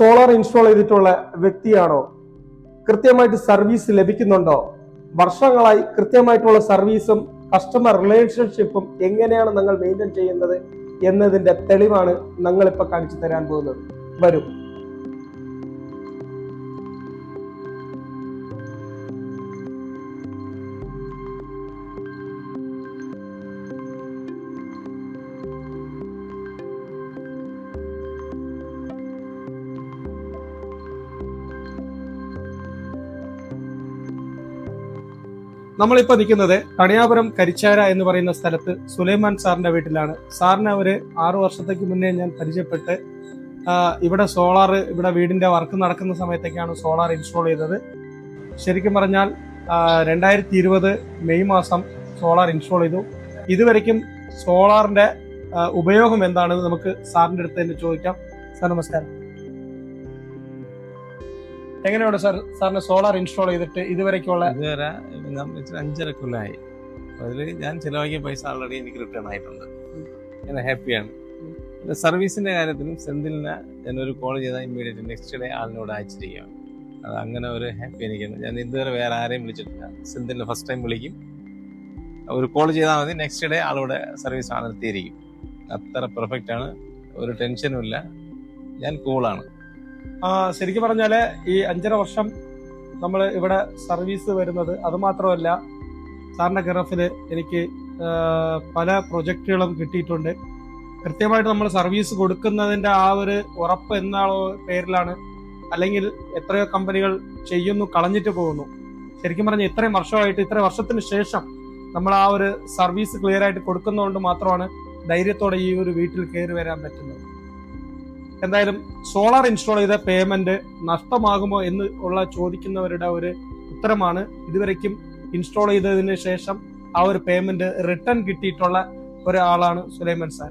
Solar install ചെയ്തിട്ടുള്ള വ്യക്തിയാണോ? കൃത്യമായിട്ട് സർവീസ് ലഭിക്കുന്നുണ്ടോ? വർഷങ്ങളായി കൃത്യമായിട്ടുള്ള സർവീസും കസ്റ്റമർ റിലേഷൻഷിപ്പും എങ്ങനെയാണ് നിങ്ങൾ മെയിന്റെയിൻ ചെയ്യുന്നത് എന്നതിന്റെ തെളിവാണ് നിങ്ങളിപ്പോൾ കാണിച്ചു തരാൻ പോകുന്നത്. വരും. നമ്മളിപ്പോ നിൽക്കുന്നത് കണിയാപുരം കരിച്ചാര എന്ന് പറയുന്ന സ്ഥലത്ത് സുലൈമാൻ സാറിന്റെ വീട്ടിലാണ്. സാറിനെ ഒരു ആറു വർഷത്തേക്ക് മുന്നേ ഞാൻ പരിചയപ്പെട്ട് ഇവിടെ സോളാർ ഇവിടെ വീടിന്റെ വർക്ക് നടക്കുന്ന സമയത്തേക്കാണ് സോളാർ ഇൻസ്റ്റാൾ ചെയ്തത്. ശരിക്കും പറഞ്ഞാൽ രണ്ടായിരത്തി ഇരുപത് മെയ് മാസം സോളാർ ഇൻസ്റ്റാൾ ചെയ്തു. ഇതുവരെക്കും സോളാറിന്റെ ഉപയോഗം എന്താണെന്ന് നമുക്ക് സാറിന്റെ അടുത്ത് തന്നെ ചോദിക്കാം. സാർ നമസ്കാരം. എങ്ങനെയാണ് സാർ? സാറിന് സോളാർ ഇൻസ്റ്റാൾ ചെയ്തിട്ട് ഇതുവരെയ്ക്കുള്ള ഇതുവരെ അഞ്ചര കൊല്ലമായി അതിൽ ഞാൻ ചിലവാക്കിയ പൈസ ഓൾറെഡി എനിക്ക് റിട്ടേൺ ആയിട്ടുണ്ട്. ഞാൻ ഹാപ്പിയാണ് പിന്നെ സർവീസിന്റെ കാര്യത്തിലും സെന്തിലിന് ഞാൻ ഒരു കോൾ ചെയ്താൽ ഇമ്മീഡിയറ്റ് നെക്സ്റ്റ് ഡേ ആളിനോട് അയച്ചിരിക്കുകയാണ്. അത് അങ്ങനെ ഒരു ഹാപ്പി എനിക്കാണ്. ഞാൻ ഇതുവരെ വേറെ ആരെയും വിളിച്ചിട്ടില്ല. സെന്തിലിന് ഫസ്റ്റ് ടൈം വിളിക്കും. ഒരു കോൾ ചെയ്താൽ മതി. നെക്സ്റ്റ് ഡേ ആളോടെ സർവീസ് ആണ് എത്തിയിരിക്കും അത്ര പെർഫെക്റ്റ് ആണ്. ഒരു ടെൻഷനും ഇല്ല. ഞാൻ കൂളാണ് ശരിക്കും പറഞ്ഞാൽ ഈ അഞ്ചര വർഷം നമ്മൾ ഇവിടെ സർവീസ് വരുന്നത് അത് മാത്രമല്ല സാറിന്റെ ഗറഫിൽ എനിക്ക് പല പ്രൊജക്റ്റുകളും കിട്ടിയിട്ടുണ്ട്. കൃത്യമായിട്ട് നമ്മൾ സർവീസ് കൊടുക്കുന്നതിന്റെ ആ ഒരു ഉറപ്പ് എന്ന പേരിലാണ് അല്ലെങ്കിൽ എത്രയോ കമ്പനികൾ ചെയ്യുന്നു കളഞ്ഞിട്ട് പോകുന്നു. ശരിക്കും പറഞ്ഞാൽ ഇത്രയും വർഷമായിട്ട് ഇത്ര വർഷത്തിന് ശേഷം നമ്മൾ ആ ഒരു സർവീസ് ക്ലിയർ ആയിട്ട് കൊടുക്കുന്നതുകൊണ്ട് മാത്രമാണ് ധൈര്യത്തോടെ ഈ ഒരു വീട്ടിൽ കയറി വരാൻ പറ്റുന്നത്. എന്തായാലും സോളാർ ഇൻസ്റ്റാൾ ചെയ്ത പേയ്മെന്റ് നഷ്ടമാകുമോ എന്ന് ഉള്ള ചോദിക്കുന്നവരുടെ ഒരു ഉത്തരമാണ് ഇതുവരെക്കും ഇൻസ്റ്റാൾ ചെയ്തതിന് ശേഷം ആ ഒരു പേയ്മെന്റ് റിട്ടേൺ കിട്ടിയിട്ടുള്ള ഒരാളാണ് സുലൈമൻ സാർ.